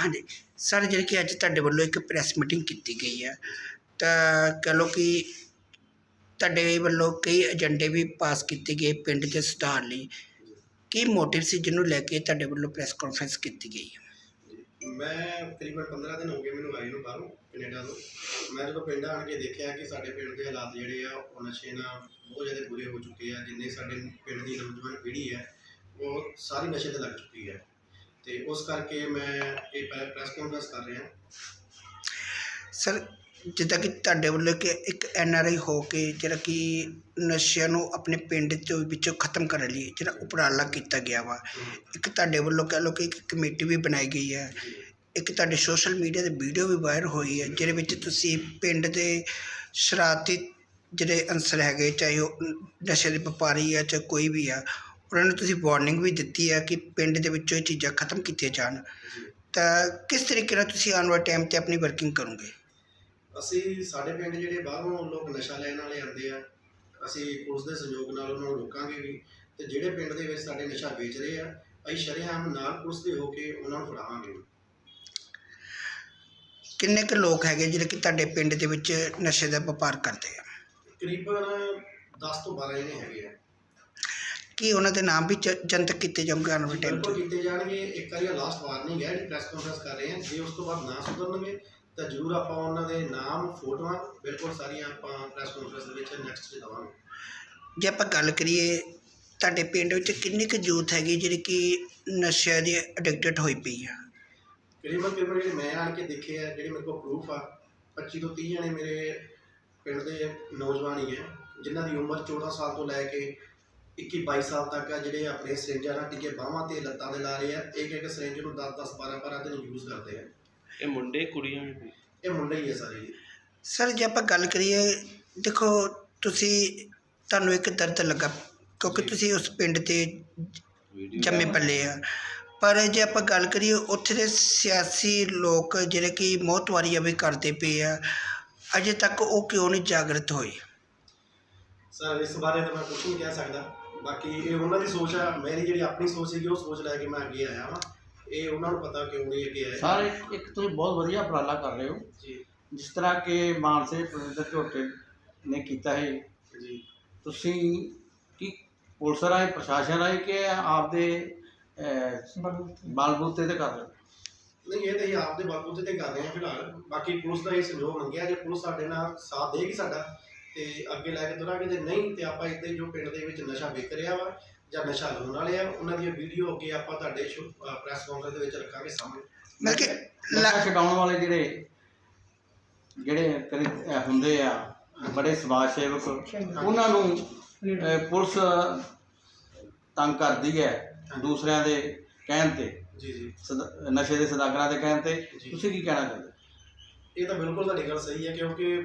ਹਾਂਜੀ। ਸਰ ਜਿਹੜੀ ਕਿ ਅੱਜ ਤੁਹਾਡੇ ਵੱਲੋਂ ਇੱਕ ਪ੍ਰੈਸ ਮੀਟਿੰਗ ਕੀਤੀ ਗਈ ਹੈ, ਤਾਂ ਕਹਿ ਲਓ ਕਿ ਤੁਹਾਡੇ ਵੱਲੋਂ ਕਈ ਏਜੰਡੇ ਵੀ ਪਾਸ ਕੀਤੇ ਗਏ ਪਿੰਡ ਦੇ ਸੁਧਾਰ ਲਈ। ਕੀ ਮੋਟਿਵ ਸੀ ਜਿਹਨੂੰ ਲੈ ਕੇ ਤੁਹਾਡੇ ਵੱਲੋਂ ਪ੍ਰੈਸ ਕਾਨਫਰੰਸ ਕੀਤੀ ਗਈ ਹੈ? ਮੈਂ ਤਕਰੀਬਨ 15 ਦਿਨ ਹੋ ਗਏ ਮੈਨੂੰ ਆਏ ਨੂੰ ਬਾਹਰੋਂ, ਕੈਨੇਡਾ ਤੋਂ। ਮੈਂ ਜਦੋਂ ਪਿੰਡ ਆਣ ਕੇ ਦੇਖਿਆ ਕਿ ਸਾਡੇ ਪਿੰਡ ਦੇ ਹਾਲਾਤ ਜਿਹੜੇ ਆ, ਉਹ ਨਸ਼ੇ ਨਾਲ ਬਹੁਤ ਜ਼ਿਆਦਾ ਬੁਰੇ ਹੋ ਚੁੱਕੇ ਆ, ਜਿੰਨੇ ਸਾਡੇ ਪਿੰਡ ਦੀ ਨੌਜਵਾਨ ਪੀੜ੍ਹੀ ਹੈ, ਉਹ ਸਾਰੀ ਨਸ਼ੇ ਤੇ ਲੱਗ ਚੁੱਕੀ ਹੈ। ਤੇ ਉਸ ਕਰਕੇ ਮੈਂ ਇਹ ਪ੍ਰੈਸ ਕਾਨਫਰੰਸ ਕਰ ਰਿਹਾ। ਸਰ ਜਿੱਦਾਂ ਕਿ ਤੁਹਾਡੇ ਵੱਲੋਂ ਕਿ ਇੱਕ ਐਨ ਆਰ ਆਈ ਹੋ ਕੇ ਜਿਹੜਾ ਕਿ ਨਸ਼ਿਆਂ ਨੂੰ ਆਪਣੇ ਪਿੰਡ ਤੋਂ ਵਿੱਚੋਂ ਖਤਮ ਕਰਨ ਲਈ ਜਿਹੜਾ ਉਪਰਾਲਾ ਕੀਤਾ ਗਿਆ ਵਾ ਇੱਕ ਤੁਹਾਡੇ ਵੱਲੋਂ ਕਹਿ ਲਓ ਕਿ ਇੱਕ ਕਮੇਟੀ ਵੀ ਬਣਾਈ ਗਈ ਹੈ। ਇੱਕ ਤੁਹਾਡੇ ਸੋਸ਼ਲ ਮੀਡੀਆ ਤੇ ਵੀਡੀਓ ਵੀ ਵਾਇਰਲ ਹੋਈ ਹੈ ਜਿਹਦੇ ਵਿੱਚ ਤੁਸੀਂ ਪਿੰਡ ਦੇ ਸ਼ਰਾਰਤੀ ਜਿਹੜੇ ਅੰਸਰ ਹੈਗੇ ਚਾਹੇ ਉਹ ਨਸ਼ੇ ਦੇ ਵਪਾਰੀ ਆ ਚਾਹੇ ਕੋਈ ਵੀ ਆ ਉਹਨਾਂ ਨੂੰ ਤੁਸੀਂ ਵਾਰਨਿੰਗ ਵੀ ਦਿੱਤੀ ਹੈ ਕਿ ਪਿੰਡ ਦੇ ਵਿੱਚੋਂ ਇਹ ਚੀਜ਼ਾਂ ਖਤਮ ਕੀਤੀਆਂ ਜਾਣ। ਤਾਂ ਕਿਸ ਤਰੀਕੇ ਨਾਲ ਤੁਸੀਂ ਆਉਣ ਵਾਲੇ ਟਾਈਮ ਤੇ ਆਪਣੀ ਵਰਕਿੰਗ ਕਰੋਗੇ? ਅਸੀਂ ਸਾਡੇ ਪਿੰਡ ਜਿਹੜੇ ਬਾਹਰੋਂ ਲੋਕ ਨਸ਼ਾ ਲੈਣ ਵਾਲੇ ਆਉਂਦੇ ਆ ਅਸੀਂ ਪੁਲਿਸ ਦੇ ਸਹਿਯੋਗ ਨਾਲ ਉਹਨਾਂ ਨੂੰ ਰੋਕਾਂਗੇ ਵੀ ਤੇ ਜਿਹੜੇ ਪਿੰਡ ਦੇ ਵਿੱਚ ਸਾਡੇ ਨਸ਼ਾ ਵੇਚ ਰਹੇ ਆ ਅਸੀਂ ਸ਼ਰੇਆਮ ਨਾਲ ਪੁਲਿਸ ਦੇ ਹੋ ਕੇ ਉਹਨਾਂ ਨੂੰ ਫੜਾਵਾਂਗੇ। ਕਿੰਨੇ ਕੁ ਲੋਕ ਹੈਗੇ ਜਿਹੜੇ ਕਿ ਤੁਹਾਡੇ ਪਿੰਡ ਦੇ ਵਿੱਚ ਨਸ਼ੇ ਦਾ ਵਪਾਰ ਕਰਦੇ ਆ? ਤਕਰੀਬਨ 10 ਤੋਂ 12 ਜਣੇ ਹੈਗੇ ਆ। ਕੀ ਉਹਨਾਂ ਦੇ ਨਾਮ ਵੀ ਜ- ਜਨਤਕ ਕੀਤੇ ਜਾਣਗੇ ਆਉਣ ਵਾਲੇ ਟਾਈਮ ਬਿਲਕੁਲ 'ਚ। ਕੀਤੇ ਜਾਣਗੇ। ਇੱਕ ਵਾਰੀ ਲਾਸਟ ਵਾਰਨਿੰਗ ਹੈ ਜਿਹੜੀ ਪ੍ਰੈਸ ਕਾਨਫਰੰਸ ਕਰ ਰਹੇ ਹਾਂ। ਜੇ ਉਸ ਤੋਂ ਬਾਅਦ ਨਾ ਸੁਧਰਨਗੇ ਤਾਂ ਜ਼ਰੂਰ ਆਪਾਂ ਉਹਨਾਂ ਦੇ ਨਾਮ ਫੋਟੋਆਂ ਬਿਲਕੁਲ ਸਾਰੀਆਂ ਆਪਾਂ ਪ੍ਰੈਸ ਕਾਨਫਰੰਸ ਦੇ ਵਿੱਚ ਨੈਕਸਟ 'ਚ ਦਵਾਂਗੇ। ਜੇ ਆਪਾਂ ਗੱਲ ਕਰੀਏ ਤੁਹਾਡੇ ਪਿੰਡ ਵਿੱਚ ਕਿੰਨੀ ਕੁ ਯੂਥ ਹੈਗੀ ਜਿਹੜੀ ਕਿ ਨਸ਼ਿਆਂ ਦੀ ਐਡਿਕਟਡ ਹੋਈ ਪਈ ਆ? ਤਕਰੀਬਨ ਤਕਰੀਬਨ ਜਿਹੜੇ ਮੈਂ ਆਣ ਕੇ ਦੇਖੇ ਆ ਜਿਹੜੇ ਮੇਰੇ ਕੋਲ ਪ੍ਰੂਫ ਆ 25 ਤੋਂ 30 ਜਣੇ ਮੇਰੇ ਪਿੰਡ ਦੇ ਨੌਜਵਾਨ ਹੀ ਹੈ ਜਿਨ੍ਹਾਂ ਦੀ ਉਮਰ 14 ਸਾਲ ਤੋਂ ਲੈ ਕੇ 21 22 ਸਾਲ ਤੱਕ ਆ ਜਿਹੜੇ ਆਪਣੇ ਸਿਰੰਜਾਂ ਨਾਲ ਟਿਕੇ ਬਾਹਾਂ ਤੇ ਲੱਤਾਂ ਦੇ ਲਾ ਰਹੇ ਆ। ਇੱਕ ਇੱਕ ਸਿਰੰਜ ਨੂੰ 10 10 12 12 ਦਿਨ ਯੂਜ਼ ਕਰਦੇ ਆ। ਇਹ ਮੁੰਡੇ ਕੁੜੀਆਂ ਵੀ ਇਹ ਮੁੰਡੇ ਹੀ ਆ ਸਾਰੇ ਜੀ। ਸਰ ਜੇ ਆਪਾਂ ਗੱਲ ਕਰੀਏ ਦੇਖੋ ਤੁਸੀਂ ਤੁਹਾਨੂੰ ਇੱਕ ਦਰਦ ਲੱਗਾ ਕਿਉਂਕਿ ਤੁਸੀਂ ਉਸ ਪਿੰਡ ਤੇ ਜੰਮੇ ਪੱਲੇ ਆ। ਪਰ ਜੇ ਆਪਾਂ ਗੱਲ ਕਰੀਏ ਉੱਥੇ ਦੇ ਸਿਆਸੀ ਲੋਕ ਜਿਹੜੇ ਕਿ ਮੌਤਵਾਰੀਆਂ ਵੀ ਕਰਦੇ ਪਏ ਆ ਅਜੇ ਤੱਕ ਉਹ ਕਿਉਂ ਨਹੀਂ ਜਾਗਰਤ ਹੋਏ? ਸਰ ਇਸ ਬਾਰੇ ਤਾਂ ਮੈਂ ਕੁਝ ਨਹੀਂ ਕਹਿ ਸਕਦਾ। ਬਾਕੀ ਇਹ ਉਹਨਾਂ ਦੀ ਸੋਚ ਆ ਮੇਰੀ ਜਿਹੜੀ ਆਪਣੀ ਸੋਚ ਸੀਗੀ ਉਹ ਸੋਚ ਲੈ ਕੇ ਮੈਂ ਅੱਗੇ ਆਇਆ ਵਾਂ। ਇਹ ਉਹਨਾਂ ਨੂੰ ਪਤਾ ਕਿਉਂ ਨਹੀਂ ਅੱਗੇ ਆਏ ਸਰ ਇੱਕ ਇੱਕ ਤੁਸੀਂ ਬਹੁਤ ਵਧੀਆ ਉਪਰਾਲਾ ਕਰ ਰਹੇ ਹੋ। ਜੀ। ਜਿਸ ਤਰ੍ਹਾਂ ਕਿ ਮਾਨਸੇ ਪ੍ਰੋਫੈਸਰ ਝੋਟੇ ਨੇ ਕੀਤਾ ਹੈ ਜੀ। ਤੁਸੀਂ ਕੀ ਪੁਲਿਸ ਰਾਹੀਂ ਪ੍ਰਸ਼ਾਸਨ ਰਾਹੀਂ ਕਿ ਆਪਦੇ ਬਲਬੂਤੇ। ਤੇ ਕਰ ਰਹੇ ਹੋ? ਨਹੀਂ ਇਹ ਤਾਂ ਹੀ ਆਪਦੇ ਬਲਬੂਤੇ ਤੇ ਕਰ ਰਹੇ ਹਾਂ ਫਿਲਹਾਲ। ਬਾਕੀ ਪੁਲਿਸ ਦਾ ਇਹ ਸਹਿਯੋਗ ਮੰਗਿਆ ਜੇ ਪੁਲਿਸ ਸਾਡੇ ਨਾਲ ਸਾਥ ਦੇਗੀ ਸਾਡਾ ਤੇ ਅੱਗੇ ਲੈ ਕੇ ਤੁਰਾਂਗੇ ਜੇ ਨਹੀਂ ਤੇ ਆਪਾਂ ਇੱਥੇ ਜੋ ਪਿੰਡ ਦੇ ਵਿੱਚ ਨਸ਼ਾ ਵਿਕ ਰਿਹਾ ਵਾ ਜਾਂ ਨਸ਼ਾ ਲਾਉਣ ਵਾਲੇ ਆ ਉਹਨਾਂ ਦੀਆਂ ਵੀਡੀਓ ਅੱਗੇ ਆਪਾਂ ਤੁਹਾਡੇ ਪ੍ਰੈਸ ਕਾਨਫਰੰਸ ਦੇ ਵਿੱਚ ਰੱਖਾਂਗੇ ਸਾਹਮਣੇ। ਮਤਲਬ ਕਿ ਨਸ਼ਾ ਛਡਾਉਣ ਵਾਲੇ ਜਿਹੜੇ ਜਿਹੜੇ ਹੁੰਦੇ ਆ ਬੜੇ ਸਮਾਜ ਸੇਵਕ ਉਹਨਾਂ ਨੂੰ ਪੁਲਿਸ ਤੰਗ ਕਰਦੀ ਹੈ ਦੂਸਰਿਆਂ ਦੇ ਕਹਿਣ ਤੇ। ਜੀ ਜੀ। ਸਦਾ- ਨਸ਼ੇ ਦੇ ਸਦਾਗਰਾਂ ਦੇ ਕਹਿਣ ਤੇ। ਤੁਸੀਂ ਕੀ ਕਹਿਣਾ ਚਾਹੁੰਦੇ? ਇਹ ਤਾਂ ਬਿਲਕੁਲ ਤੁਹਾਡੀ ਗੱਲ ਸਹੀ ਹੈ ਕਿਉਂਕਿ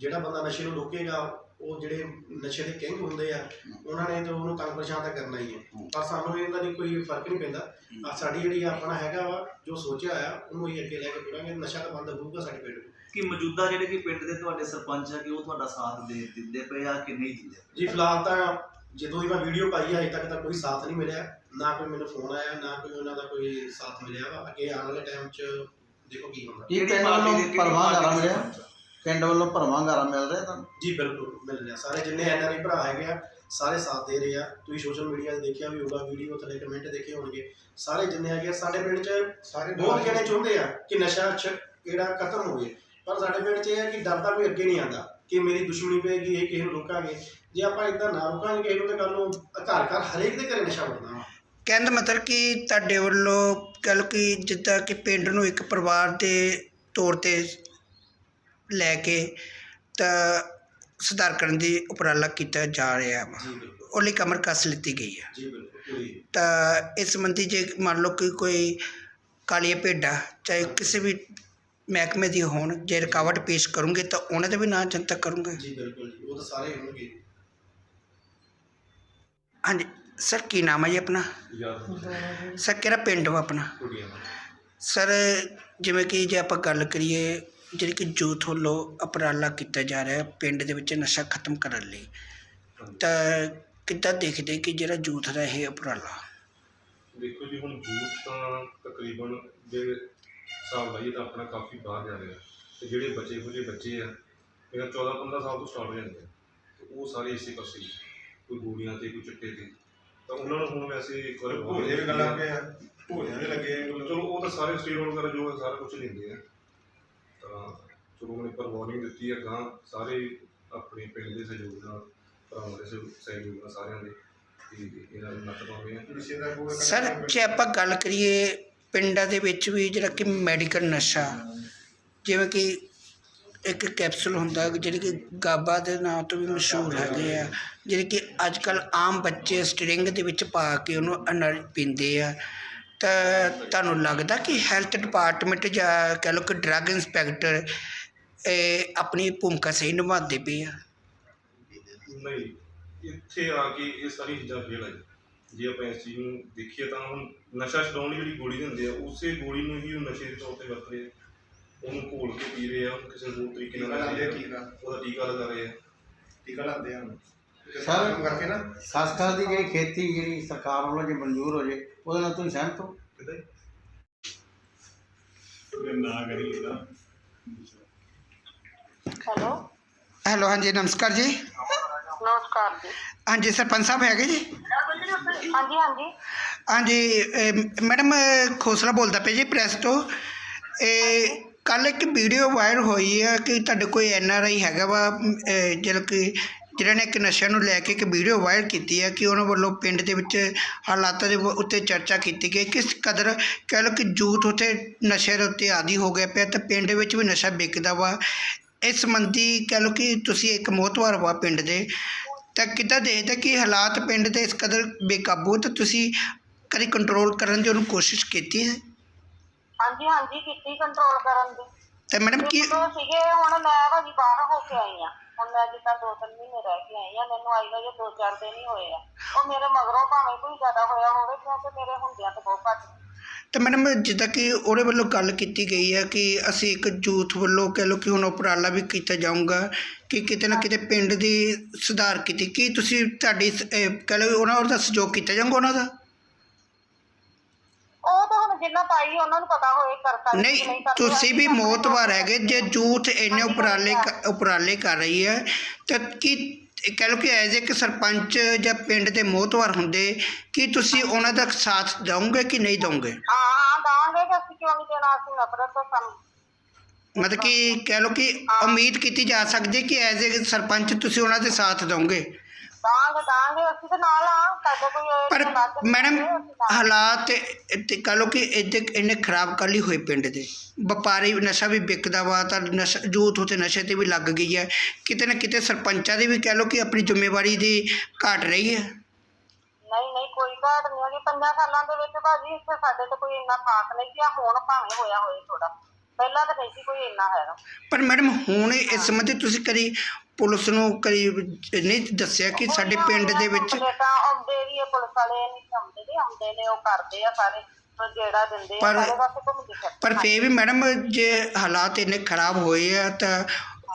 ਜਿਹੜਾ ਬੰਦਾ ਨਸ਼ੇ ਨੂੰ ਰੋਕੇਗਾ ਉਹ ਜਿਹੜੇ ਨਸ਼ੇ ਦੇ ਕਿੰਗ ਹੁੰਦੇ ਆ ਉਹਨਾਂ ਨੇ ਤਾਂ ਉਹਨੂੰ ਤੰਗ ਪਰੇਸ਼ਾਨ ਤਾਂ ਕਰਨਾ ਹੀ ਹੈ। ਪਰ ਸਾਨੂੰ ਇਹਨਾਂ ਦੀ ਕੋਈ ਫ਼ਰਕ ਨਹੀਂ ਪੈਂਦਾ। ਆ ਸਾਡੀ ਜਿਹੜੀ ਆਪਣਾ ਹੈਗਾ ਵਾ ਜੋ ਸੋਚਿਆ ਆ ਉਹਨੂੰ ਹੀ ਅੱਗੇ ਲੈ ਕੇ ਤੁਰਾਂਗੇ। ਨਸ਼ਾ ਤਾਂ ਬੰਦ ਹੋਊਗਾ ਸਾਡੇ ਪਿੰਡ ਵਿੱਚ ਕਿ ਮੌਜੂਦਾ ਜਿਹੜੇ ਕਿ ਪਿੰਡ ਦੇ ਤੁਹਾਡੇ ਸਰਪੰਚ ਆ ਕਿ ਉਹ ਤੁਹਾਡਾ ਸਾਥ ਦੇ ਦਿੰਦੇ ਪਏ ਆ ਕਿ ਨਹੀਂ ਦਿੰਦੇ? ਜੀ ਫਿਲਹਾਲ ਤਾਂ ਜਦੋਂ ਦੀ ਮੈਂ ਵੀਡੀਓ ਪਾਈ ਹੈ ਅਜੇ ਤੱਕ ਤਾਂ ਕੋਈ ਸਾਥ ਨਹੀਂ ਮਿਲਿਆ। ਨਾ ਕੋਈ ਮੈਨੂੰ ਫੋਨ ਆਇਆ ਨਾ ਕੋਈ ਉਹਨਾਂ ਦਾ ਕੋਈ ਸਾਥ ਮਿਲਿਆ ਵਾ। ਅੱਗੇ ਆਉਣ ਵਾਲੇ ਟਾਈਮ 'ਚ ਦੇਖੋ ਕੀ ਹੁੰਦਾ। ਕੀ ਕਿਹੜੀ ਪਾਰਟੀ ਦੇ- ਗਾਰਾ ਦੇ ਮਿਲਿਆ? ਪਿੰਡ ਵੱਲੋਂ ਭਰਵਾਂ ਗਾਰਾ ਮਿਲ ਰਿਹਾ ਤੁਹਾਨੂੰ? ਜੀ ਬਿਲਕੁਲ ਮਿਲ ਰਿਹਾ। ਸਾਰੇ ਜਿੰਨੇ ਐਨਆਰਆਈ ਭਰਾ ਹੈਗੇ ਆ ਸਾਰੇ ਸਾਥ ਦੇ ਰਹੇ ਆ। ਤੁਸੀਂ ਸੋਸ਼ਲ ਮੀਡੀਆ ਤੇ ਦੇਖਿਆ ਵੀ ਹੋਊਗਾ ਵੀਡੀਓ ਥੱਲੇ ਕਮੈਂਟ ਦੇਖੇ ਹੋਣਗੇ। ਸਾਰੇ ਜਿੰਨੇ ਹੈਗੇ ਆ, ਸਾਡੇ ਪਿੰਡ 'ਚ ਸਾਰੇ ਬਹੁਤ ਜਣੇ ਚਾਹੁੰਦੇ ਆ ਕਿ ਨਸ਼ਾ ਛ ਜਿਹੜਾ ਖਤਮ ਹੋਵੇ। ਪਰ ਸਾਡੇ ਪਿੰਡ 'ਚ ਇਹ ਹੈ ਕਿ ਡਰਦਾ ਕੋਈ ਅੱਗੇ ਨਹੀਂ ਆਉਂਦਾ ਕਿ ਮੇਰੀ ਦੁਸ਼ਮਣੀ ਪਏਗੀ ਇਹ ਕਿਸੇ ਨੂੰ ਰੋਕਾਂਗੇ। ਜੇ ਆਪਾਂ ਇਦਾਂ ਨਾ ਰੋਕਾਂਗੇ ਕਿਸੇ ਨੂੰ ਤਾਂ ਕੱਲ ਨੂੰ ਘਰ ਘਰ ਹਰੇਕ ਦੇ ਘਰੇ ਨਸ਼ਾ ਵੜਨਾ ਵਾ। ਕਹਿਣ ਦਾ ਮਤਲਬ ਕਿ ਤੁਹਾਡੇ ਵੱਲੋਂ ਕਹਿ ਲਓ ਕਿ ਜਿੱਦਾਂ ਕਿ ਪਿੰਡ ਨੂੰ ਇੱਕ ਪਰਿਵਾਰ ਦੇ ਤੌਰ ਤੇ ਲੈ ਕੇ ਤਾਂ ਸੁਧਾਰ ਕਰਨ ਦੀ ਉਪਰਾਲਾ ਕੀਤਾ ਜਾ ਰਿਹਾ ਵਾ। ਜੀ ਬਿਲਕੁਲ। ਉਹ ਲਈ ਕਮਰ ਕੱਸ ਲਿੱਤੀ ਗਈ ਹੈ ਜੀ ਬਿਲਕੁਲ ਪੂਰੀ ਤਾਂ ਇਸ ਸੰਬੰਧੀ ਜੇ ਮੰਨ ਲਓ ਕਿ ਕੋਈ ਕਾਲੀਆਂ ਭੇਡਾਂ ਚਾਹੇ ਕਿਸੇ ਵੀ ਮਹਿਕਮੇ ਦੀ ਹੋਣ ਜੇ ਰੁਕਾਵਟ ਪੇਸ਼ ਕਰੋਗੇ ਤਾਂ ਉਹਨਾਂ ਦੇ ਵੀ ਨਾਂ ਜਨਤਕ ਕਰੋਗੇ। ਜੀ ਬਿਲਕੁਲ ਜੀ ਉਹ ਤਾਂ ਸਾਰੇ ਹੋਣਗੇ। ਹਾਂਜੀ ਸਰ ਕੀ ਨਾਮ ਹੈ ਜੀ ਆਪਣਾ? ਸਰ ਕਿਹੜਾ ਪਿੰਡ ਵਾ ਆਪਣਾ? ਸਰ ਜਿਵੇਂ ਕਿ ਜੇ ਆਪਾਂ ਗੱਲ ਕਰੀਏ ਜਿਹੜੀ ਕਿ ਯੂਥ ਵੱਲੋਂ ਉਪਰਾਲਾ ਕੀਤਾ ਜਾ ਰਿਹਾ ਹੈ ਪਿੰਡ ਦੇ ਵਿੱਚ ਨਸ਼ਾ ਖਤਮ ਕਰਨ ਲਈ। ਤਾਂ ਕਿੱਦਾਂ ਦੇਖਦੇ ਕਿ ਜਿਹੜਾ ਯੂਥ ਦਾ ਇਹ ਉਪਰਾਲਾ ਦੇਖੋ ਜੀ ਹੁਣ ਬੂਥ ਤਾਂ ਤਕਰੀਬਨ ਜੇ ਹਿਸਾਬ ਲਾਈਏ ਤਾਂ ਆਪਣਾ ਕਾਫੀ ਬਾਹਰ ਜਾ ਰਿਹਾ ਤੇ ਜਿਹੜੇ ਬਚੇ ਬੁਝੇ ਬੱਚੇ ਆ ਇਹਨਾਂ 14 15 ਸਾਲ ਤੋਂ ਸਟਾਰਟ ਹੋ ਜਾਂਦੇ ਉਹ ਸਾਰੇ ਇਸੇ ਪਾਸੇ। ਕੋਈ ਗੋਲੀਆਂ ਤੇ ਕੋਈ ਚਿੱਟੇ ਤੇ। ਤਾਂ ਉਹਨਾਂ ਨੂੰ ਹੁਣ ਵੈਸੇ ਇੱਕ ਵਾਰ ਭੋਜੇ ਵੀ ਗੱਲਾਂ ਪਏ ਆ। ਭੋਜੇ ਵੀ ਲੱਗੇ ਚਲੋ ਉਹ ਤਾਂ ਸਾਰੇ ਸਟੇਰੋਇਡ ਵਗੈਰਾ ਜੋ ਸਾਰਾ ਕੁਝ ਲੈਂਦੇ ਆ। ਤਾਂ ਚਲੋ ਵਾਰ ਵਾਰਨਿੰਗ ਦਿੱਤੀ ਹੈ ਗਾਂ ਸਾਰੇ ਆਪਣੇ ਪਿੰਡ ਦੇ ਸਹਿਯੋਗ ਨਾਲ ਭਰਾਵਾਂ ਦੇ ਸਹਿ- ਸਹਿਯੋਗ ਨਾਲ ਸਾਰਿਆਂ ਦੇ ਇਹਨਾਂ ਨੂੰ ਪਾਉਂਦੇ ਆ। ਸਰ ਜੇ ਆਪਾਂ ਗੱਲ ਕਰੀਏ ਪਿੰਡਾਂ ਦੇ ਵਿੱਚ ਵੀ ਜਿਹੜਾ ਕਿ ਮੈਡੀਕਲ ਨਸ਼ਾ ਜਿਵੇਂ ਕਿ ਇੱਕ ਕੈਪਸੂਲ ਹੁੰਦਾ ਜਿਹੜੀ ਕਿ ਗਾਬਾ ਦੇ ਨਾਂ ਤੋਂ ਵੀ ਮਸ਼ਹੂਰ ਹੈਗੇ ਆ ਜਿਹੜੇ ਕਿ ਅੱਜ ਕੱਲ ਆਮ ਬੱਚੇ ਸਟਰਿੰਗ ਦੇ ਵਿੱਚ ਪਾ ਕੇ ਉਹਨੂੰ ਅਨਰ ਪੀਂਦੇ ਆ। ਤਾਂ ਤੁਹਾਨੂੰ ਲੱਗਦਾ ਕਿ ਹੈਲਥ ਡਿਪਾਰਟਮੈਂਟ ਜਾਂ ਕਹਿ ਲਓ ਕਿ ਡਰੱਗ ਇੰਸਪੈਕਟਰ ਇਹ ਆਪਣੀ ਭੂਮਿਕਾ ਸਹੀ ਨਿਭਾਉਂਦੇ ਪਏ ਆ? ਨਹੀਂ ਇੱਥੇ ਆ ਕੇ ਇਹ ਸਾਰੀ ਚੀਜ਼ਾਂ ਫੇਲ ਆ ਜੀ। ਜੇ ਆਪਾਂ ਇਸ ਚੀਜ਼ ਨੂੰ ਦੇਖੀਏ ਤਾਂ ਹੁਣ ਨਸ਼ਾ ਛਡਾਉਣ ਲਈ ਜਿਹੜੀ ਗੋਲੀ ਦਿੰਦੇ ਆ ਉਸੇ ਗੋਲੀ ਨੂੰ ਹੀ ਉਹ ਨਸ਼ੇ ਦੇ ਤੌਰ ਤੇ ਵਰਤ ਰਹੇ ਆ। ਉਹਨੂੰ ਘੋਲ ਕੇ ਪੀ ਰਹੇ ਆ ਉਹਨੂੰ ਕਿਸੇ ਹੋਰ ਤਰੀਕੇ ਨਾਲ ਲਾਉਂਦੇ ਆ, ਲੈ ਰਹੇ ਆ। ਟੀਕਾ। ਉਹਦਾ ਟੀਕਾ ਲਗਾ ਰਹੇ ਆ। ਟੀਕਾ ਲਾਉਂਦੇ ਆ ਸਰ- ਕੰਮ ਕਰਕੇ ਨਾ। ਖਾਸ ਦੀ ਜਿਹੜੀ ਖੇਤੀ ਜਿਹੜੀ ਸਰਕਾਰ ਵੱਲੋਂ ਜੇ ਮਨਜ਼ੂਰ ਹੋ ਜੇ ਉਹਦੇ ਨਾਲ ਤੁਸੀਂ ਸਹਿਮਤ ਹੋ ਕਿਤੇ? ਨਾ ਕਰੀ ਇਹਦਾ। ਹੈਲੋ। ਹੈਲੋ ਹਾਂਜੀ ਨਮਸਕਾਰ ਜੀ। ਨਮਸਕਾਰ ਜੀ। ਹਾਂਜੀ ਸਰਪੰਚ ਸਾਹਿਬ ਹੈਗੇ ਜੀ? ਹਾਂਜੀ ਹਾਂਜੀ। ਹਾਂਜੀ ਅਹ ਮੈਡਮ ਅਹ ਖੋਸਲਾ ਬੋਲਦਾ ਪਿਆ ਜੀ ਪ੍ਰੈਸ ਤੋਂ। ਇਹ ਕੱਲ ਇੱਕ ਵੀਡੀਓ ਵਾਇਰਲ ਹੋਈ ਹੈ ਕਿ ਤੁਹਾਡੇ ਕੋਈ ਐਨ ਆਰ ਆਈ ਹੈਗਾ ਵਾ ਅਹ ਜਿਹੜਾ ਕਿ ਜਿਹੜਾ ਨੇ ਇੱਕ ਨਸ਼ਿਆਂ ਨੂੰ ਲੈ ਕੇ ਇੱਕ ਵੀਡੀਓ ਵਾਇਰਲ ਕੀਤੀ ਹੈ ਕਿ ਉਹਨਾਂ ਵੱਲੋਂ ਪਿੰਡ ਦੇ ਵਿੱਚ ਹਾਲਾਤਾਂ ਦੇ ਵ- ਉੱਤੇ ਚਰਚਾ ਕੀਤੀ ਗਈ। ਕਿਸ ਕਦਰ ਕਹਿ ਲਓ ਕਿ ਯੂਥ ਉੱਤੇ ਨਸ਼ੇ ਦੇ ਉੱਤੇ ਆਦੀ ਹੋ ਗਿਆ ਪਿਆ ਤੇ ਪਿੰਡ ਵਿੱਚ ਵੀ ਨਸ਼ਾ ਵਿਕਦਾ ਵਾ। ਇਸ ਸੰਬੰਧੀ ਕਹਿ ਲਓ ਕਿ ਤੁਸੀਂ ਇੱਕ ਮੋਹਤਵਾਰ ਵਾ ਪਿੰਡ ਦੇ। ਤਾਂ ਕਿੱਦਾਂ ਦੇਖਦੇ ਕਿ ਹਾਲਾਤ ਪਿੰਡ ਦੇ ਇਸ ਕਦਰ ਬੇਕਾਬੂ ਤਾਂ ਤੁਸੀਂ ਕਦੀ ਕੰਟਰੋਲ ਕਰਨ ਦੀ ਉਹਨੂੰ ਕੋਸ਼ਿਸ਼ ਕੀਤੀ ਹੈ? ਹਾਂਜੀ ਹਾਂਜੀ ਕੀਤੀ ਕੰਟਰੋਲ ਕਰਨ ਦੀ। ਤੇ ਮੈਡਮ ਕੀ ਇੱਕ ਦੋ ਸੀਗੇ ਹੁਣ ਮੈਂ ਭਾਜੀ ਬਾਹਰ ਹੋ ਕੇ ਆਈ ਆ ਹੁਣ ਮੈਂ ਜਿੱਦਾਂ ਦੋ ਤਿੰਨ ਮਹੀਨੇ ਰਹਿ ਕੇ ਆਈ ਆ ਮੈਨੂੰ ਆਈ ਨੂੰ ਜੇ ਦੋ ਚਾਰ ਦਿਨ ਹੀ ਹੋਏ ਆ। ਉਹ ਮੇਰੇ ਮਗਰੋਂ ਭਾਵੇਂ ਕੋਈ ਜ਼ਿਆਦਾ ਹੋਇਆ ਹੋਵੇ ਕਿਉਂਕਿ ਮੇਰੇ ਹੁੰਦਿਆਂ ਤੋਂ ਬਹੁਤ ਘੱਟ। ਤੇ ਮੈਡਮ, ਜਿੱਦਾਂ ਕਿ ਉਹਦੇ ਵੱਲੋਂ ਗੱਲ ਕੀਤੀ ਗਈ ਹੈ ਕਿ ਅਸੀਂ ਇੱਕ ਯੂਥ ਵੱਲੋਂ ਕਹਿ ਲਓ ਕਿ ਹੁਣ ਉਪਰਾਲਾ ਵੀ ਕੀਤਾ ਜਾਊਗਾ, ਕਿ ਕਿਤੇ ਨਾ ਕਿਤੇ ਪਿੰਡ ਦੀ ਸੁਧਾਰ ਕੀਤੀ। ਕੀ ਤੁਸੀਂ ਤੁਹਾਡੀ ਸ- ਅਹ ਕਹਿ ਲਓ ਉਹਨਾਂ ਦਾ ਸਹਿਯੋਗ ਕੀਤਾ ਜਾਊਗਾ ਉਹਨਾਂ ਦਾ? ਉਹ ਤਾਂ ਹੁਣ ਜਿੰਨਾ ਪਾਈ ਉਹਨਾਂ ਨੂੰ ਪਤਾ ਹੋਏ ਕਰ ਸਕਦੇ ਕਿ ਨਹੀਂ। ਤੁਸੀਂ ਵੀ ਮੋਤਬਾਰ ਹੈਗੇ ਜੇ ਯੂਥ ਇੰਨੇ ਉਪਰਾਲੇ ਕ-। ਉਪਰਾਲੇ ਕਰ ਰਹੀ ਹੈ ਤਾਂ ਕੀ ਕਹਿ ਲਓ ਕਿ ਐਜ਼ ਇੱਕ ਸਰਪੰਚ ਜਾਂ ਪਿੰਡ ਦੇ ਮੋਤਬਾਰ ਹੁੰਦੇ ਕੀ ਤੁਸੀਂ ਉਹਨਾਂ ਦਾ ਸਾਥ ਦਵੋਗੇ ਕਿ ਨਹੀਂ ਦਵੋਗੇ ਹਾਂ ਹਾਂ ਦਾਂਗੇ ਕਿ ਅਸੀਂ ਕਿਉਂ ਨਹੀਂ ਦੇਣਾ ਅਸੀਂ ਨਫ਼ਰਤ ਤੋਂ ਸਾਨੂੰ ਮਤਲਬ ਕਿ ਕਹਿ ਲਓ ਕਿ ਉਮੀਦ ਕੀਤੀ ਜਾ ਸਕਦੀ ਹੈ ਕਿ ਐਜ਼ ਅ ਸਰਪੰਚ ਤੁਸੀਂ ਉਹਨਾਂ ਦੇ ਸਾਥ ਦਵੋਗੇ ਦਾਂਗੇ ਦਾਂਗੇ ਅਸੀਂ ਤਾਂ ਨਾਲ ਆ। ਸਾਡੇ ਕੋਈ ਇਹ ਪਰ ਮੈਡਮ। ਹਾਲਾਤ ਤੇ ਕਹ ਲਓ ਕਿ ਇਹਦੇ ਇੰਨੇ ਖਰਾਬ ਕਰ ਲਈ ਹੋਏ ਪਿੰਡ ਦੇ। ਵਪਾਰੀ ਨਸ਼ਾ ਵੀ ਵਿਕਦਾ ਵਾ ਤਾਂ ਨਸ਼ਾ ਯੂਥ ਉਤੇ ਨਸ਼ੇ ਤੇ ਵੀ ਲੱਗ ਗਈ ਹੈ। ਕਿਤੇ ਨਾ ਕਿਤੇ ਸਰਪੰਚਾਂ ਦੀ ਵੀ ਕਹਿ ਲਓ ਕਿ ਆਪਣੀ ਜ਼ਿੰਮੇਵਾਰੀ ਦੀ ਘਾਟ ਰਹੀ ਹੈ। ਨਹੀਂ ਨਹੀਂ ਕੋਈ ਘਾਟ ਨਹੀਂ ਹੈਗੀ। ਪੰਜਾਂ ਸਾਲਾਂ ਦੇ ਵਿੱਚ ਭਾਜੀ ਇੱਥੇ ਸਾਡੇ ਤੇ ਕੋਈ ਇੰਨਾ ਖਾਸ ਨਹੀਂ ਗਿਆ ਹੁਣ ਭਾਵੇਂ ਹੋਇਆ ਹੋਏ ਥੋੜਾ ਪਹਿਲਾਂ ਤਾਂ ਨਹੀਂ ਸੀ ਕੋਈ ਇੰਨਾ ਹੈਗਾ। ਪਰ ਮੈਡਮ ਹੁਣ ਇਸ ਸੰਬੰਧੀ ਤੁਸੀਂ ਕਦੀ ਪੁਲਿਸ ਨੂੰ ਕਦੀ ਨਹੀਂ ਦੱਸਿਆ ਕਿ ਸਾਡੇ ਪਿੰਡ ਦੇ ਵਿੱਚ ਕੰਪਲੇਂਟਾਂ ਆਉਂਦੇ ਵੀ ਇਹ ਪੁਲਿਸ ਵਾਲੇ ਨਹੀਂ ਆਉਂਦੇ ਨੇ ਆਉਂਦੇ ਨੇ ਉਹ ਕਰਦੇ ਆ ਸਾਰੇ ਜਿਹੜਾ ਦਿੰਦੇ ਆ ਪਰ- ਸਾਰੇ ਪਾਸੇ ਘੁੰਮਦੇ ਫਿਰਦੇ ਪਰ ਫੇਰ ਵੀ ਮੈਡਮ ਜੇ ਹਾਲਾਤ ਇੰਨੇ ਖਰਾਬ ਹੋਏ ਆ ਤਾਂ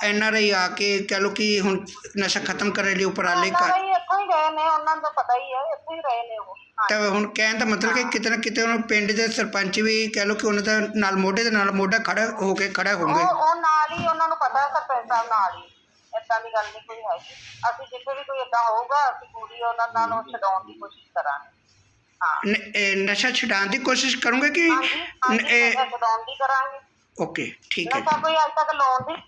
ਐਨ ਆਰ ਆਈ ਆ ਕੇ ਕਹਿ ਲਓ ਕਿ ਹੁਣ ਨਸ਼ਾ ਖਤਮ ਕਰਨ ਲਈ ਉਪਰਾਲੇ ਕਰ ਦੇ ਇੱਥੋਂ ਹੀ ਰਹੇ ਨੇ ਉਹਨਾਂ ਨੂੰ ਤਾਂ ਪਤਾ ਹੀ ਹੈ ਇੱਥੋਂ ਹੀ ਰਹੇ ਨੇ ਉਹ। ਤਾਂ ਹੁਣ ਕਹਿਣ ਦਾ ਮਤਲਬ ਕਿ ਕਿਤੇ ਨਾ ਕਿਤੇ ਉਹਨਾਂ ਪਿੰਡ ਦੇ ਸਰਪੰਚ ਵੀ ਕਹਿ ਲਓ ਕਿ ਉਹਨਾਂ ਦਾ ਨਾਲ ਮੋਢੇ ਦੇ ਨਾਲ ਮੋਢਾ ਖੜਾ ਹੋ ਕੇ ਖੜਾ ਹੋਣਗੇ। ਉਹ ਉਹ ਨਾਲ ਹੀ ਉਹਨਾਂ ਨੂੰ ਪਤਾ ਹੈ ਸਰਪੰਚ ਸਾਹਿਬ ਨਾਲ ਹੀ। ਏਦਾਂ ਦੀ ਗੱਲ ਨਹੀਂ ਕੋਈ ਹੈਗੀ। ਅਸੀਂ ਜਿੱਥੇ ਵੀ ਕੋਈ ਏਦਾਂ ਹੋਊਗਾ ਅਸੀਂ ਪੂਰੀ ਉਹਨਾਂ ਨਾਲ ਉਹ ਛਡਾਉਣ ਦੀ ਕੋਸ਼ਿਸ਼ ਕਰਾਂਗੇ। ਹਾਂ। ਨ- ਇਹ ਨਸ਼ਾ ਛਡਾਉਣ ਦੀ ਕੋਸ਼ਿਸ਼ ਕਰੋਗੇ ਕਿ ਹਾਂਜੀ ਨ- ਹਾਂਜੀ ਇਹ ਛਡਾਉਣ ਦੀ ਕਰਾਂਗੇ। ਓਕੇ ਠੀਕ ਹੈ ਨਸ਼ਾ ਕੋਈ ਅੱਜ ਤੱਕ ਲਾਉਣ ਦੀ